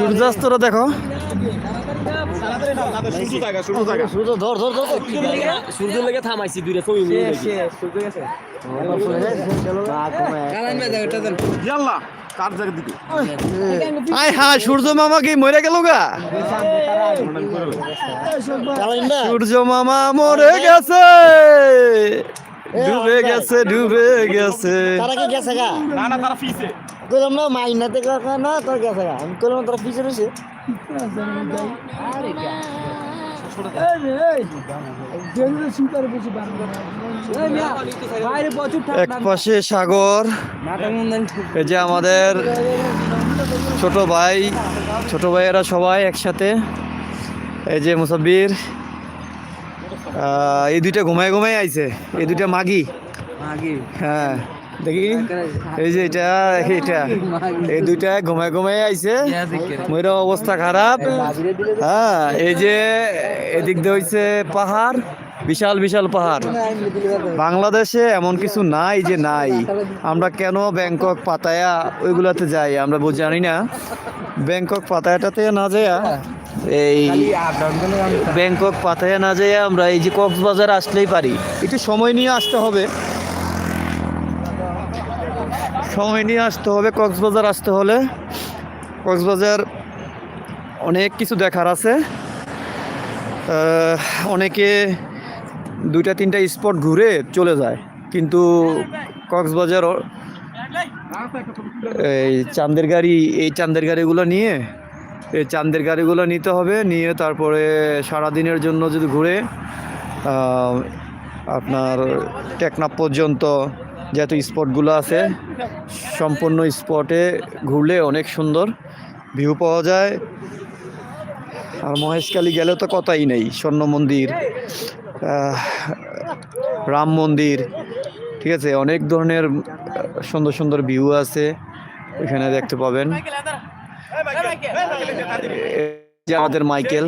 সূর্যাস্তটা দেখো। সূর্য ধর ধর ধর সূর্য লেগে থামাইছি জায়গা দিকে? আয় হ্যাঁ সূর্য মামা কি মরে গেল গা? সূর্য মামা মরে গেছে। ডুবে গেছে ডুবে গেছে। তারা কি গেছে গা? না না তারা ফিসে কইলাম না না তোর গেছে গা। আমি কইলাম তোরা পিছে রয়েছে এক পাশে সাগর এই যে আমাদের ছোট ভাই ছোট ভাইয়েরা সবাই একসাথে এই যে মুসাব্বির এই দুইটা ঘুমায় ঘুমায় আইছে। এই দুইটা মাগি। হ্যাঁ দেখি এই যে এটা এটা। এই দুইটা ঘুমায় ঘুমায় আইছে। ময়ূর অবস্থা খারাপ। হ্যাঁ এই যে এদিক দিয়ে হইছে পাহাড়। বিশাল বিশাল পাহাড়। বাংলাদেশে এমন কিছু নাই যে নাই। আমরা কেন ব্যাংকক, পাতায়া ওইগুলাতে যাই, আমরা জানি না। ব্যাংকক, পাতায়াটাতে না যাইয়া এই ব্যাংকক, পাতায়া না যাইয়া আমরা এই যে কক্সবাজার আসলেই পারি। একটু সময় নিয়ে আসতে হবে। সময় নিয়ে আসতে হবে, কক্সবাজার আসতে হলে। কক্সবাজার অনেক কিছু দেখার আছে। অনেকে দুইটা, তিনটা স্পট ঘুরে চলে যায়। কিন্তু কক্সবাজার এই চাঁদের গাড়ি, এই চাঁদের গাড়িগুলো নিয়ে, এই চাঁদের গাড়িগুলো নিতে হবে। নিয়ে তারপরে সারাদিনের জন্য যদি ঘুরে আপনার টেকনাপ পর্যন্ত যত স্পটগুলো আছে, সম্পূর্ণ স্পটে ঘুরলে অনেক সুন্দর ভিউ পাওয়া যায়। আর মহেশখালী গেলে তো কথাই নেই, স্বর্ণ মন্দির। রাম মন্দির, ঠিক আছে? অনেক ধরনের সুন্দর সুন্দর ভিউ আছে, এখানে দেখতে পাবেন। যে আমাদের মাইকেল।